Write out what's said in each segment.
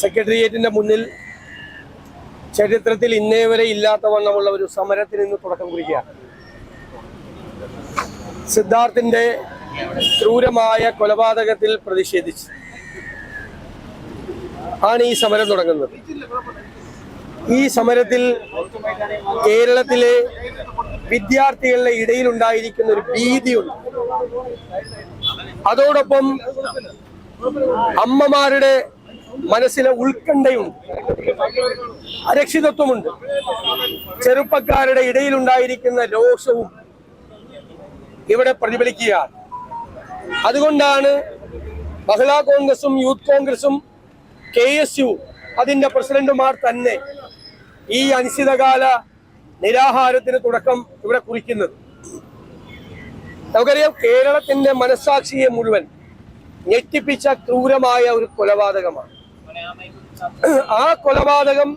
സെക്രട്ടേറിയറ്റിന്റെ മുന്നിൽ ചരിത്രത്തിൽ ഇന്നേ വരെ ഇല്ലാത്ത വണ്ണമുള്ള ഒരു സമരത്തിന് ഇന്ന് തുടക്കം കുറിക്കുക സിദ്ധാർത്ഥിന്റെ ക്രൂരമായ കൊലപാതകത്തിൽ പ്രതിഷേധിച്ച് ആണ് ഈ സമരം തുടങ്ങുന്നത്. ഈ സമരത്തിൽ കേരളത്തിലെ വിദ്യാർത്ഥികളുടെ ഇടയിൽ ഉണ്ടായിരിക്കുന്ന ഒരു ഭീതിയുണ്ട്. അതോടൊപ്പം അമ്മമാരുടെ മനസ്സിലെ ഉത്കണ്ഠയുണ്ട് അരക്ഷിതത്വമുണ്ട്. ചെറുപ്പക്കാരുടെ ഇടയിൽ ഉണ്ടായിരിക്കുന്ന രോഷവും ഇവിടെ പ്രതിഫലിക്കുകയാണ്. അതുകൊണ്ടാണ് മഹിളാ കോൺഗ്രസും യൂത്ത് കോൺഗ്രസും കെ എസ് യു അതിന്റെ പ്രസിഡന്റുമാർ തന്നെ ഈ അനിശ്ചിതകാല നിരാഹാരത്തിന് തുടക്കം ഇവിടെ കുറിക്കുന്നത്. നമുക്കറിയാം കേരളത്തിന്റെ മനസാക്ഷിയെ മുഴുവൻ ഞെട്ടിപ്പിച്ച ക്രൂരമായ ഒരു കൊലപാതകമാണ്. ആ കൊലപാതകം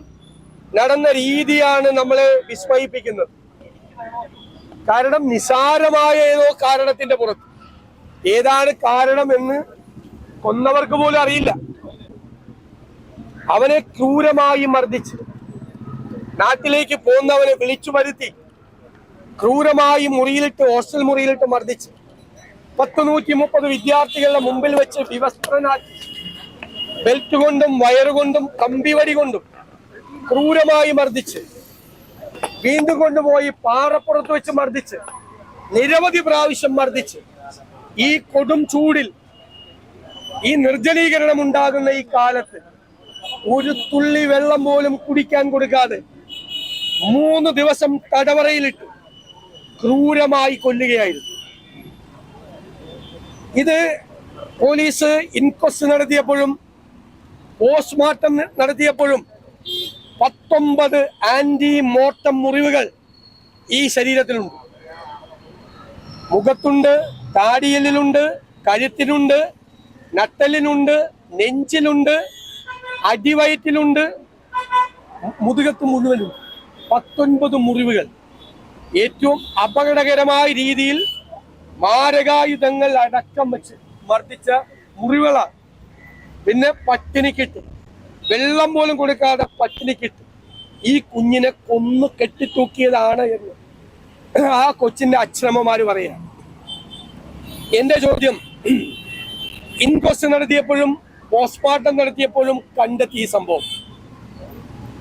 നടന്ന രീതിയാണ് നമ്മളെ വിസ്മയിപ്പിക്കുന്നത്. കാരണം നിസാരമായ ഏതോ കാരണത്തിന്റെ പുറത്ത്. ഏതാണ് കാരണം എന്ന് കൊന്നവർക്ക് പോലും അറിയില്ല. അവനെ ക്രൂരമായി മർദ്ദിച്ച് നാട്ടിലേക്ക് പോകുന്നവനെ വിളിച്ചു വരുത്തി ക്രൂരമായി മുറിയിലിട്ട് ഹോസ്റ്റൽ മുറിയിലിട്ട് മർദ്ദിച്ച് പത്ത് നൂറ്റി മുപ്പത് വിദ്യാർത്ഥികളുടെ മുമ്പിൽ വെച്ച് വിവസ്ത്രനാക്കി. ബെൽറ്റ് കൊണ്ടും വയറുകൊണ്ടും കമ്പിവടി കൊണ്ടും ക്രൂരമായി മർദ്ദിച്ച് വീണ്ടും കൊണ്ടുപോയി പാറപ്പുറത്ത് വെച്ച് മർദ്ദിച്ച് നിരവധി പ്രാവശ്യം മർദ്ദിച്ച് ഈ കൊടും ചൂടിൽ ഈ നിർജലീകരണം ഉണ്ടാകുന്ന ഈ കാലത്ത് ഒരു തുള്ളി വെള്ളം പോലും കുടിക്കാൻ കൊടുക്കാതെ മൂന്ന് ദിവസം തടവറയിലിട്ട് ക്രൂരമായി കൊല്ലുകയായിരുന്നു. ഇത് പോലീസ് ഇൻക്വസ്റ്റ് നടത്തിയപ്പോഴും പോസ്റ്റ്മോർട്ടം നടത്തിയപ്പോഴും പത്തൊമ്പത് ആന്റി മോർട്ടം മുറിവുകൾ ഈ ശരീരത്തിലുണ്ട്. മുഖത്തുണ്ട് താടിയലിലുണ്ട് കഴുത്തിനുണ്ട് നട്ടലിനുണ്ട് നെഞ്ചിലുണ്ട് അടിവയറ്റിലുണ്ട് മുതുകത്ത് മുഴുവനും പത്തൊൻപത് മുറിവുകൾ. ഏറ്റവും അപകടകരമായ രീതിയിൽ മാരകായുധങ്ങൾ അടക്കം വെച്ച് മർദ്ദിച്ച മുറിവുകളാണ് പിന്നെ പട്ടിണി കിട്ടും. വെള്ളം പോലും കൊടുക്കാതെ പട്ടിണി കിട്ടും. ഈ കുഞ്ഞിനെ കൊന്നു കെട്ടിത്തൂക്കിയതാണ് എന്ന് ആ കൊച്ചിന്റെ അച്ഛനമ്മമാര് പറയാം. എന്റെ ചോദ്യം ഇൻക്വസ്റ്റ് നടത്തിയപ്പോഴും പോസ്റ്റ്മോർട്ടം നടത്തിയപ്പോഴും കണ്ടെത്തി ഈ സംഭവം.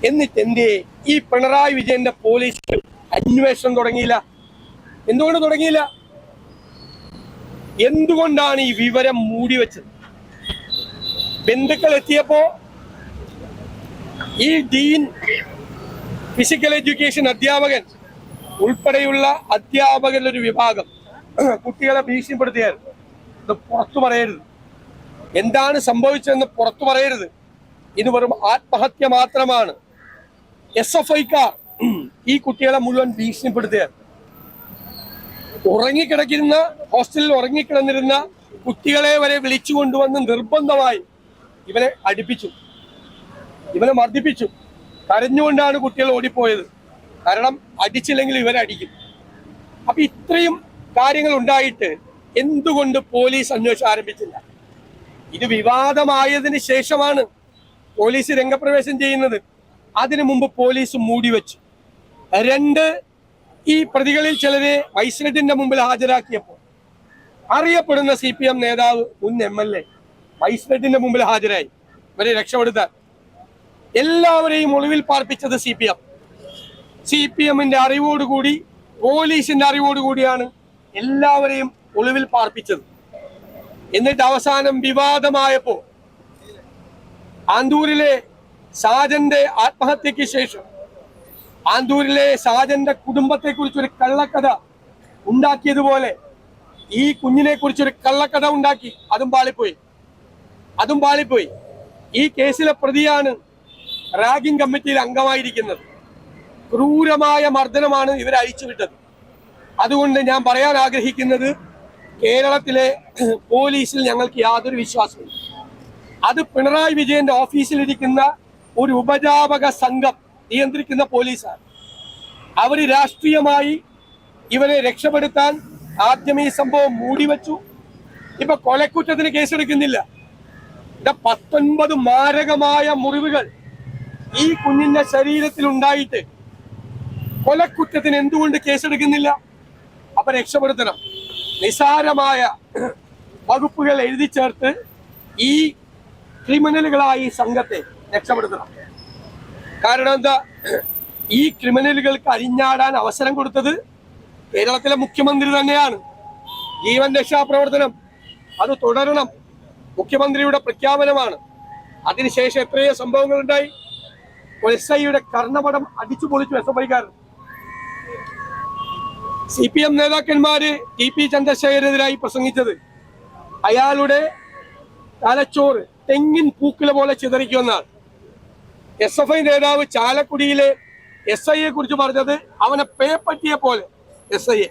എന്നിട്ട് എന്തേ ഈ പിണറായി വിജയന്റെ പോലീസ് അന്വേഷണം തുടങ്ങിയില്ല. എന്തുകൊണ്ട് തുടങ്ങിയില്ല? എന്തുകൊണ്ടാണ് ഈ വിവരം മൂടി വെച്ചത് ബന്ധുക്കൾ എത്തിയപ്പോ ഈ ഡീൻ ഫിസിക്കൽ എഡ്യൂക്കേഷൻ അധ്യാപകൻ ഉൾപ്പെടെയുള്ള അധ്യാപകരുടെ ഒരു വിഭാഗം കുട്ടികളെ ഭീഷണിപ്പെടുത്തിയായിരുന്നു ഇത് പുറത്തു പറയരുത്. എന്താണ് സംഭവിച്ചതെന്ന് പുറത്തു പറയരുത്. ഇത് വെറും ആത്മഹത്യ മാത്രമാണ്. എസ് എഫ് ഐക്കാർ ഈ കുട്ടികളെ മുഴുവൻ ഭീഷണിപ്പെടുത്തുകയാണ് ഉറങ്ങിക്കിടക്കുന്ന ഹോസ്റ്റലിൽ ഉറങ്ങിക്കിടന്നിരുന്ന കുട്ടികളെ വരെ വിളിച്ചു കൊണ്ടുവന്ന് നിർബന്ധമായി ഇവനെ അടുപ്പിച്ചു. ഇവനെ മർദ്ദിപ്പിച്ചു. കരഞ്ഞുകൊണ്ടാണ് കുട്ടികൾ ഓടിപ്പോയത്. കാരണം അടിച്ചില്ലെങ്കിൽ ഇവരെ അടിക്കും. അപ്പൊ ഇത്രയും കാര്യങ്ങൾ ഉണ്ടായിട്ട് എന്തുകൊണ്ട് പോലീസ് അന്വേഷണം ആരംഭിച്ചില്ല? ഇത് വിവാദമായതിന് ശേഷമാണ് പോലീസ് രംഗപ്രവേശം ചെയ്യുന്നത്. അതിനു മുമ്പ് പോലീസ് മൂടിവെച്ചു രണ്ട് ഈ പ്രതികളിൽ ചിലരെ വൈസ്നറ്റിന്റെ മുമ്പിൽ ഹാജരാക്കിയപ്പോൾ. അറിയപ്പെടുന്ന സി നേതാവ് മുൻ എം എൽ എ. വൈസ്നറ്റിന്റെ മുമ്പിൽ ഹാജരായി. ഇവരെ രക്ഷപ്പെടുത്താൻ എല്ലാവരെയും ഒളിവിൽ പാർപ്പിച്ചത് C P M. C P എമ്മിന്റെ അറിവോടുകൂടി പോലീസിന്റെ അറിവോടുകൂടിയാണ് എല്ലാവരെയും ഒളിവിൽ പാർപ്പിച്ചത്. എന്നിട്ട് അവസാനം വിവാദമായപ്പോ ആന്തൂരിലെ സാജന്റെ ആത്മഹത്യക്ക് ശേഷം ആന്തൂരിലെ സാജന്റെ കുടുംബത്തെ കുറിച്ച് ഒരു കള്ളക്കഥ ഉണ്ടാക്കിയതുപോലെ ഈ കുഞ്ഞിനെ കുറിച്ച് ഒരു കള്ളക്കഥ ഉണ്ടാക്കി അതും പാളിപ്പോയി. അതും പാളിപ്പോയി. ഈ കേസിലെ പ്രതിയാണ് റാഗിംഗ് കമ്മിറ്റിയിൽ അംഗമായിരിക്കുന്നത്. ക്രൂരമായ മർദ്ദനമാണ് ഇവർ അഴിച്ചുവിട്ടത് അതുകൊണ്ട് ഞാൻ പറയാൻ ആഗ്രഹിക്കുന്നത് കേരളത്തിലെ പോലീസിൽ ഞങ്ങൾക്ക് യാതൊരു വിശ്വാസവും അത് പിണറായി വിജയന്റെ ഓഫീസിലിരിക്കുന്ന ഒരു ഉപജാപക സംഘം നിയന്ത്രിക്കുന്ന പോലീസാണ്. അവർ രാഷ്ട്രീയമായി ഇവരെ രക്ഷപ്പെടുത്താൻ ആദ്യം ഈ സംഭവം മൂടിവെച്ചു. ഇപ്പൊ കൊലക്കുറ്റത്തിന് കേസെടുക്കുന്നില്ല. പത്തൊൻപത് മാരകമായ മുറിവുകൾ ഈ കുഞ്ഞിന്റെ ശരീരത്തിൽ ഉണ്ടായിട്ട് കൊലക്കുറ്റത്തിന് എന്തുകൊണ്ട് കേസെടുക്കുന്നില്ല? അപ്പൊ രക്ഷപ്പെടുത്തണം. നിസാരമായ വകുപ്പുകൾ എഴുതി ചേർത്ത് ഈ ക്രിമിനലുകളായ സംഘത്തെ രക്ഷപ്പെടുത്തണം. കാരണം എന്താ? ഈ ക്രിമിനലുകൾക്ക് അരിഞ്ഞാടാൻ അവസരം കൊടുത്തത് കേരളത്തിലെ മുഖ്യമന്ത്രി തന്നെയാണ്. ജീവൻ രക്ഷാപ്രവർത്തനം അത് തുടരണം. മുഖ്യമന്ത്രിയുടെ പ്രഖ്യാപനമാണ്. അതിനുശേഷം എത്രയോ സംഭവങ്ങൾ ഉണ്ടായി എസ് ഐയുടെ കർണപടം അടിച്ചു പൊളിച്ചു എസ് എഫ് ഐക്കാരൻ സി പി എം നേതാക്കന്മാര് ടി പി ചന്ദ്രശേഖരനെതിരായി പ്രസംഗിച്ചത്. അയാളുടെ തലച്ചോറ് തെങ്ങിൻ പൂക്കില പോലെ ചിതറിക്കുമെന്നാണ്. എസ് എഫ് ഐ നേതാവ് ചാലക്കുടിയിലെ എസ് ഐയെ കുറിച്ച് പറഞ്ഞത് അവനെ പേപ്പറ്റിയെ പോലെ എസ് ഐയെ.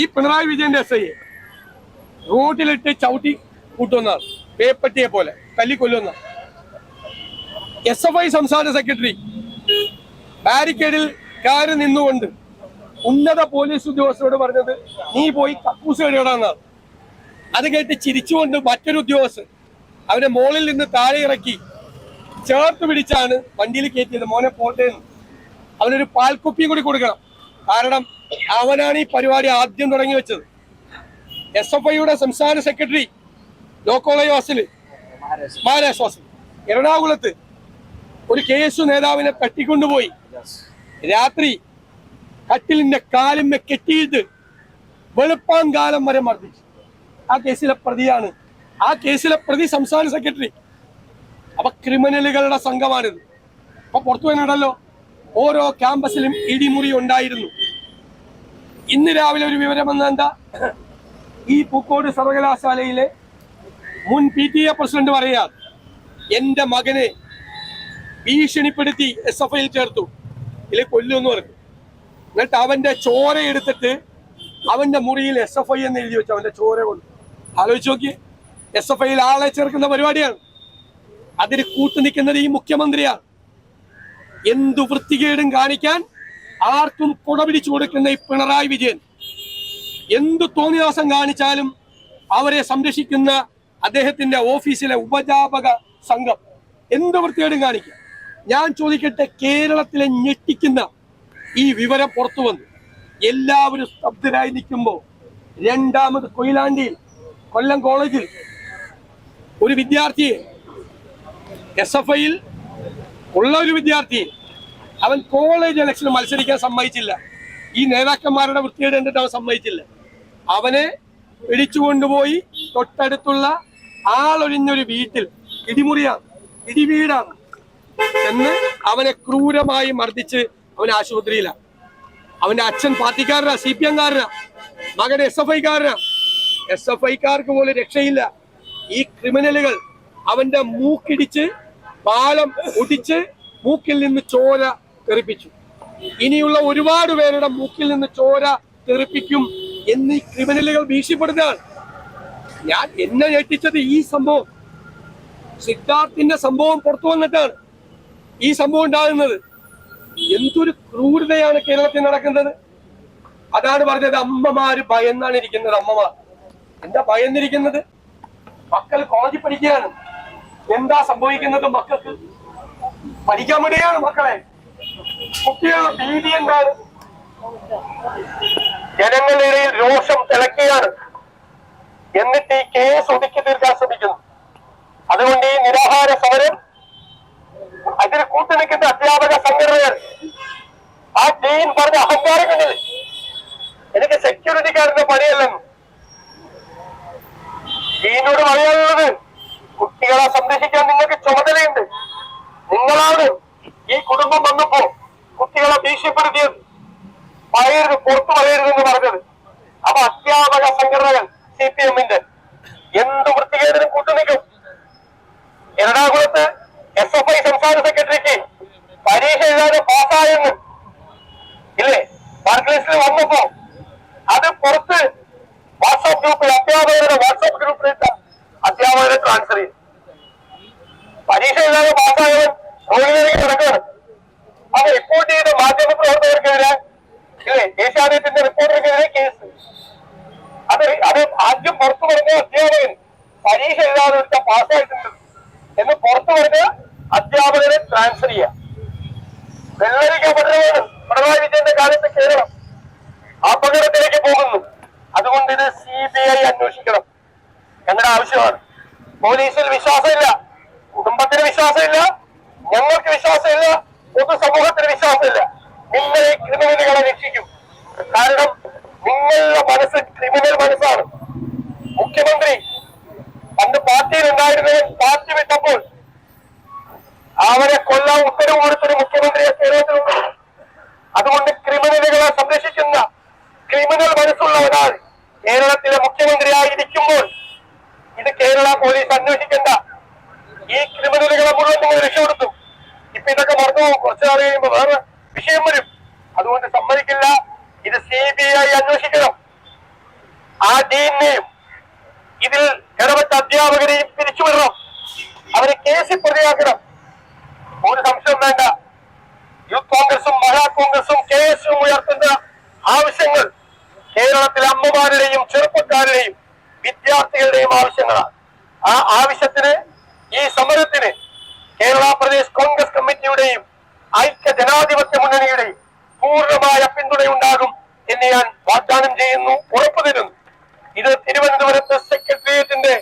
ഈ പിണറായി വിജയന്റെ എസ് ഐയെ. റോഡിലിട്ട് ചവിട്ടി കൂട്ടുന്നതാണ് പേപ്പറ്റിയെ പോലെ തല്ലിക്കൊല്ലുന്ന എസ് എഫ് ഐ സംസ്ഥാന സെക്രട്ടറി ബാരിക്കേഡിൽ കാര് നിന്നുകൊണ്ട് ഉന്നത പോലീസ് ഉദ്യോഗസ്ഥരോട് പറഞ്ഞത് നീ പോയി കക്കൂസ് കഴിയണമെന്നാണ് അത് കേട്ട് ചിരിച്ചുകൊണ്ട് മറ്റൊരു ഉദ്യോഗസ്ഥൻ അവരെ മോളിൽ നിന്ന് താഴെ ഇറക്കി ചേർത്ത് പിടിച്ചാണ് വണ്ടിയിൽ കയറ്റിയത്. മോനെ പോട്ടെ അവനൊരു പാൽക്കുപ്പിയും കൂടി കൊടുക്കണം. കാരണം അവനാണ് ഈ പരിപാടി ആദ്യം തുടങ്ങി വെച്ചത്. എസ് എഫ് ഐയുടെ സംസ്ഥാന secretary law college hostel Maharaj hostel. എറണാകുളത്ത് ഒരു കേസു നേതാവിനെ തട്ടിക്കൊണ്ടുപോയി. രാത്രി കട്ടിലിന്റെ കാലിന്മെ കെട്ടിയിട്ട് വെളുപ്പാൻ കാലം വരെ മർദ്ദിച്ചു. ആ കേസിലെ പ്രതിയാണ്. ആ കേസിലെ പ്രതി സംസ്ഥാന സെക്രട്ടറി. അപ്പൊ ക്രിമിനലുകളുടെ സംഘമാണിത്. അപ്പൊ പുറത്തു ഓരോ ക്യാമ്പസിലും ഇടിമുറി ഉണ്ടായിരുന്നു. ഇന്ന് രാവിലെ ഒരു വിവരം വന്ന എന്താ? ഈ പൂക്കോട് സർവകലാശാലയിലെ മുൻ പി ടി എ പ്രസിഡന്റ് പറയാ എന്റെ മകനെ ഭീഷണിപ്പെടുത്തി എസ് എഫ് ഐയിൽ ചേർത്തു. ഇല്ലെ കൊല്ലുമെന്ന് പറഞ്ഞു. എന്നിട്ട് അവന്റെ ചോര എടുത്തിട്ട് അവന്റെ മുറിയിൽ എസ് എഫ് ഐ എന്ന് എഴുതി വെച്ചു. അവന്റെ ചോര കൊണ്ട്. ആലോചിച്ച് നോക്കിയേ. എസ് എഫ് ഐയിൽ ആളെ ചേർക്കുന്ന പരിപാടിയാണ്. അതിന് കൂട്ടു നിൽക്കുന്നത് ഈ മുഖ്യമന്ത്രിയാണ്. എന്തു വൃത്തികേടും കാണിക്കാൻ ആർക്കും കുട പിടിച്ചു കൊടുക്കുന്ന ഈ പിണറായി വിജയൻ. എന്തു തോന്നിയാസം കാണിച്ചാലും അവരെ സംരക്ഷിക്കുന്ന അദ്ദേഹത്തിന്റെ ഓഫീസിലെ ഉപജാപക സംഘം എന്ത് വൃത്തികേടും കാണിക്കും? ഞാൻ ചോദിക്കട്ടെ കേരളത്തിലെ ഞെട്ടിക്കുന്ന ഈ വിവരം പുറത്തു വന്നു. എല്ലാവരും സ്തബ്ധരായി നിൽക്കുമ്പോൾ രണ്ടാമത് കൊയിലാണ്ടിയിൽ കൊല്ലം കോളേജിൽ ഒരു വിദ്യാർത്ഥിയെ എസ് എഫ് ഐയിൽ ഉള്ള ഒരു വിദ്യാർത്ഥിയെ അവൻ കോളേജ് ഇലക്ഷന് മത്സരിക്കാൻ സമ്മതിച്ചില്ല. ഈ നേതാക്കന്മാരുടെ വൃത്തികേട് കണ്ടിട്ട് അവൻ സമ്മതിച്ചില്ല. അവനെ പിടിച്ചുകൊണ്ടുപോയി തൊട്ടടുത്തുള്ള ആളൊഴിഞ്ഞൊരു വീട്ടിൽ ഇടിമുറിയാണ് ഇടിവീടാണ് എന്ന് അവനെ ക്രൂരമായി മർദ്ദിച്ച് അവൻ ആശുപത്രിയിലാണ് അവന്റെ അച്ഛൻ പാർട്ടിക്കാരനാ സി പി എംകാരനാ മകൻ എസ് എഫ് ഐക്കാരനാ എസ് എഫ് ഐക്കാർക്ക് പോലും രക്ഷയില്ല. ഈ ക്രിമിനലുകൾ അവന്റെ മൂക്കിടിച്ച് പാലം ഒടിച്ച് മൂക്കിൽ നിന്ന് ചോര തെറിപ്പിച്ചു. ഇനിയുള്ള ഒരുപാട് പേരുടെ മൂക്കിൽ നിന്ന് ചോര തെറിപ്പിക്കും എന്നീ ക്രിമിനലുകൾ ഭീഷണിപ്പെടുന്നതാണ് ഞാൻ എന്നെ ഞെട്ടിച്ചത് ഈ സംഭവം. സിദ്ധാർത്ഥിന്റെ സംഭവം പുറത്തു വന്നിട്ടാണ് ഈ സംഭവം ഉണ്ടാകുന്നത്. എന്തൊരു ക്രൂരതയാണ് കേരളത്തിൽ നടക്കുന്നത്. അതാണ് പറഞ്ഞത് അമ്മമാര് ഭയന്നാണ് ഇരിക്കുന്നത് അമ്മമാർ. എന്താ ഭയന്നിരിക്കുന്നത്? മക്കൾ കോളേജിൽ പഠിക്കുകയാണ്. എന്താ സംഭവിക്കുന്നത് മക്കൾക്ക്? പഠിക്കാൻ വേണ്ടിയാണ് മക്കളെ. കുട്ടികളുടെ ഭീതി എന്താണ്? ജനങ്ങളുടെ രോഷം തിളക്കുകയാണ്. എന്നിട്ട് ഈ കേസ് ഒതുക്കി തീർക്കാൻ ശ്രമിക്കുന്നു. അതുകൊണ്ട് ഈ നിരാഹാര സമരം അതിന് കൂട്ടുനിൽക്കുന്ന അധ്യാപക സംഘടനകൾ ആ ജയിൻ പറഞ്ഞ അഹങ്കാരം കണ്ടില്ല എനിക്ക് സെക്യൂരിറ്റിക്കാരന്റെ പണിയല്ലെന്ന് ഡീനോട് പറയാനുള്ളത് കുട്ടികളെ സംരക്ഷിക്കാൻ നിങ്ങൾക്ക് ചുമതലയുണ്ട്. നിങ്ങളാണ് ഈ കുടുംബം വന്നപ്പോ കുട്ടികളെ ഭീഷണിപ്പെടുത്തിയത്. പറയരുത് പുറത്തു പറയരുതെന്ന് പറഞ്ഞത്. അപ്പൊ അധ്യാപക സംഘടനകൾ സി പി എമ്മിന്റെ എന്ത് വൃത്തികേടിനും കൂട്ടുനിൽക്കും. എറണാകുളത്ത് എസ് എഫ് ഐ സംസ്ഥാന സെക്രട്ടറിക്ക് പരീക്ഷ എഴുതാതെ പാസ്സായെന്ന്. ഇല്ലേ? മാർക്ക് ലിസ്റ്റിൽ വന്നപ്പോ അത് പുറത്ത് വാട്സാപ്പ് ഗ്രൂപ്പിൽ അധ്യാപകരുടെ വാട്സാപ്പ് ഗ്രൂപ്പിലിട്ട അധ്യാപകരെ ട്രാൻസ്ഫർ ചെയ്യും പരീക്ഷ എഴുതാതെ പാസ്സായവൻ റോഡിലേക്ക് കിടക്കുകയാണ്. അപ്പൊ റിപ്പോർട്ട് ചെയ്ത മാധ്യമ പ്രവർത്തകർക്കെതിരെ ഇല്ലേ? ഏഷ്യാനെറ്റിന്റെ റിപ്പോർട്ടർക്കെതിരെ കേസ് അത് അത് ആദ്യം പുറത്തു പറഞ്ഞ അധ്യാപകൻ പരീക്ഷ എഴുതാതെ വെച്ച പാസ്സായിട്ടുണ്ട് എന്ന് പുറത്തു പറഞ്ഞ അധ്യാപകരെ ട്രാൻസ്ഫർ ചെയ്യാം. വെള്ളരിക്കപ്പെട്ടതാണ് പിണറായി വിജയന്റെ കാലത്ത് കേരളം അപകടത്തിലേക്ക് പോകുന്നു. അതുകൊണ്ട് ഇത് സി ബി ഐ അന്വേഷിക്കണം. ഞങ്ങളുടെ ആവശ്യമാണ്. പോലീസിൽ വിശ്വാസമില്ല. കുടുംബത്തിന് വിശ്വാസമില്ല. ഞങ്ങൾക്ക് വിശ്വാസമില്ല. പൊതുസമൂഹത്തിന് വിശ്വാസമില്ല. നിങ്ങൾ ഈ ക്രിമിനലുകളെ രക്ഷിക്കും. കാരണം നിങ്ങളുടെ മനസ്സ് ക്രിമിനൽ മനസ്സാണ്. മുഖ്യമന്ത്രി പണ്ട് പാർട്ടിയിൽ ഉണ്ടായിരുന്നവൻ പാർട്ടി വിട്ടപ്പോൾ അവരെ കൊല്ലാൻ ഉത്തരവ് കൊടുത്തൊരു മുഖ്യമന്ത്രിയെ കേരളത്തിലുണ്ട്. അതുകൊണ്ട് ക്രിമിനലുകളെ സംരക്ഷിക്കുന്ന ക്രിമിനൽ മനസ്സുള്ള ഒരാൾ കേരളത്തിലെ മുഖ്യമന്ത്രിയായിരിക്കുമ്പോൾ ഇത് കേരള പോലീസ് അന്വേഷിക്കേണ്ട. ഈ ക്രിമിനലുകളെ മുഴുവൻ നിങ്ങൾ രക്ഷപ്പെടുത്തും. ഇപ്പൊ ഇതൊക്കെ മറന്നു കുറച്ചു നാൾ വേറെ വിഷയം വരും അതുകൊണ്ട് സമ്മതിക്കില്ല ഇത് സി ബി ഐ അന്വേഷിക്കണം ആ ഡീനെയും ഇതിൽ അധ്യാപകരെയും പിരിച്ചുവിടണം അവരെ കേസിൽ പ്രതിയാക്കണം. ഒരു സംശയം വേണ്ട. യൂത്ത് കോൺഗ്രസും മഹാ കോൺഗ്രസും കെ എസും ഉയർത്തുന്ന ആവശ്യങ്ങൾ കേരളത്തിലെ അമ്മമാരുടെയും ചെറുപ്പക്കാരുടെയും വിദ്യാർത്ഥികളുടെയും ആവശ്യങ്ങളാണ്. ആ ആവശ്യത്തിന് ഈ സമരത്തിന് കേരള പ്രദേശ് കോൺഗ്രസ് കമ്മിറ്റിയുടെയും ഐക്യ ജനാധിപത്യ മുന്നണിയുടെയും പൂർണമായ പിന്തുണയുണ്ടാകും എന്ന് ഞാൻ വാഗ്ദാനം ചെയ്യുന്നു ഉറപ്പു തരുന്നു ഇത് തിരുവനന്തപുരത്ത് സെക്രട്ടേറിയറ്റിന്റെ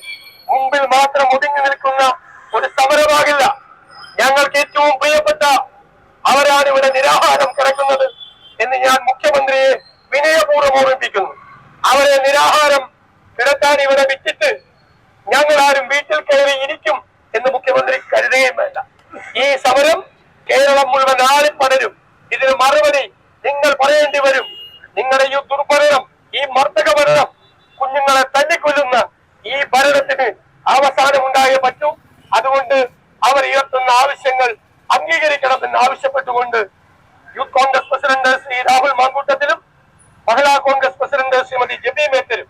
മുമ്പിൽ മാത്രം ഒതുങ്ങി നിൽക്കുന്ന ഒരു സമരമാകില്ല ഞങ്ങൾക്ക് ഏറ്റവും പ്രിയപ്പെട്ട അവരാണ് ഇവിടെ നിരാഹാരം കിടക്കുന്നത് എന്ന് ഞാൻ മുഖ്യമന്ത്രിയെ വിനയപൂർവം ഓർമ്മിപ്പിക്കുന്നു. അവരെ നിരാഹാരം കിടത്താൻ ഇവിടെ വിറ്റിട്ട് ഞങ്ങൾ ആരും വീട്ടിൽ കയറി ഇരിക്കും എന്ന് മുഖ്യമന്ത്രി കരുതുകയും വേണ്ട. ഈ സമരം കേരളം മുഴുവൻ ആളിപ്പടരും ഇതിന് മറുപടി നിങ്ങൾ പറയേണ്ടി വരും നിങ്ങളുടെ ഈ ദുർഭരണം ഈ മർദ്ദക ഭരണം കുഞ്ഞുങ്ങളെ തല്ലിക്കൊല്ലുന്ന ഈ ഭരണത്തിന് അവസാനം ഉണ്ടായേ പറ്റൂ അതുകൊണ്ട് അവർ ഉയർത്തുന്ന ആവശ്യങ്ങൾ അംഗീകരിക്കണമെന്ന് ആവശ്യപ്പെട്ടുകൊണ്ട് youth Congress president Shri Rahul മാങ്കൂട്ടത്തിലും Mahila Congress president Shrimati Jebi മേത്തരും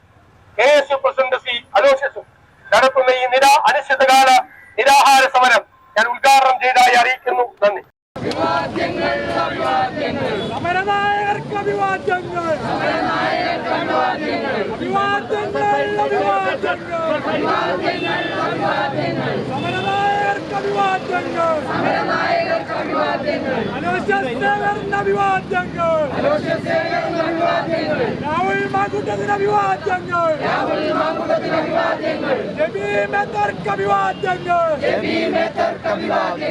K S U president Shri അലോഷ്യസും നടത്തുന്ന ഈ നിരാ അനിശ്ചിതകാല നിരാഹാര സമരം ഞാൻ ഉദ്ഘാടനം ചെയ്തതായി അറിയിക്കുന്നു നന്ദി സമരനായകർക്ക് അഭിവാദ്യങ്ങൾ അഭിവാദ്യങ്ങൾ അഭിവാദ്യങ്ങൾ സമരനായകർക്ക് അഭിവാദ്യങ്ങൾ അലോഷ്യസേകറിന് അഭിവാദ്യങ്ങൾ രാഹുൽ മാങ്കുട്ടത്തിന് അഭിവാദ്യങ്ങൾ അഭിവാദ്യങ്ങൾ മെത്തർക്ക് അഭിവാദ്യങ്ങൾ